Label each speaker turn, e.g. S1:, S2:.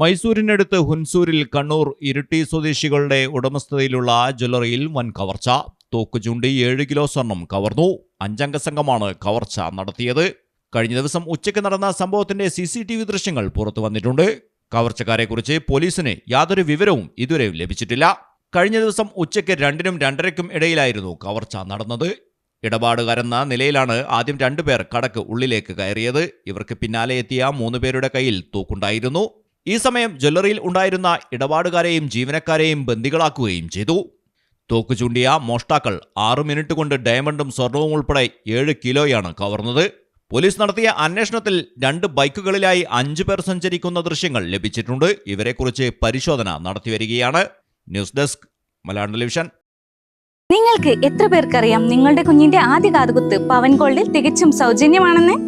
S1: മൈസൂരിനടുത്ത് ഹുൻസൂരിൽ കണ്ണൂർ ഇരിട്ടി സ്വദേശികളുടെ ഉടമസ്ഥതയിലുള്ള ജ്വല്ലറിയിൽ വൻ കവർച്ച. തോക്ക് ചൂണ്ടി ഏഴ് കിലോ സ്വർണം കവർന്നു. അഞ്ചംഗ സംഘമാണ് കവർച്ച നടത്തിയത്. കഴിഞ്ഞ ദിവസം ഉച്ചയ്ക്ക് നടന്ന സംഭവത്തിന്റെ സി ദൃശ്യങ്ങൾ പുറത്തു വന്നിട്ടുണ്ട്. കവർച്ചക്കാരെക്കുറിച്ച് പോലീസിന് യാതൊരു വിവരവും ഇതുവരെ ലഭിച്ചിട്ടില്ല. കഴിഞ്ഞ ദിവസം ഉച്ചയ്ക്ക് രണ്ടിനും രണ്ടരയ്ക്കും ഇടയിലായിരുന്നു കവർച്ച നടന്നത്. ഇടപാടുകാരെന്ന നിലയിലാണ് ആദ്യം രണ്ടുപേർ കടക്ക് ഉള്ളിലേക്ക് കയറിയത്. ഇവർക്ക് പിന്നാലെ എത്തിയ മൂന്നുപേരുടെ കയ്യിൽ തൂക്കുണ്ടായിരുന്നു. ഈ സമയം ജ്വല്ലറിയിൽ ഉണ്ടായിരുന്ന ഇടപാടുകാരെയും ജീവനക്കാരെയും ബന്ദികളാക്കുകയും ചെയ്തു. തോക്ക് ചൂണ്ടിയ മോഷ്ടാക്കൾ ആറു മിനിറ്റ് കൊണ്ട് ഡയമണ്ടും സ്വർണവും ഉൾപ്പെടെ ഏഴ് കിലോയാണ് കവർന്നത്. പോലീസ് നടത്തിയ അന്വേഷണത്തിൽ രണ്ട് ബൈക്കുകളിലായി അഞ്ചു പേർ സഞ്ചരിക്കുന്ന ദൃശ്യങ്ങൾ ലഭിച്ചിട്ടുണ്ട്. ഇവരെക്കുറിച്ച് പരിശോധന നടത്തിവരികയാണ് ന്യൂസ് ഡെസ്ക് മലയാളം ടെലിവിഷൻ.
S2: നിങ്ങൾക്ക് എത്ര പേർക്കറിയാം നിങ്ങളുടെ കുഞ്ഞിന്റെ ആദ്യ കാതുകുത്ത് പവൻ ഗോൾഡിൽ തികച്ചും സൗജന്യമാണെന്ന്?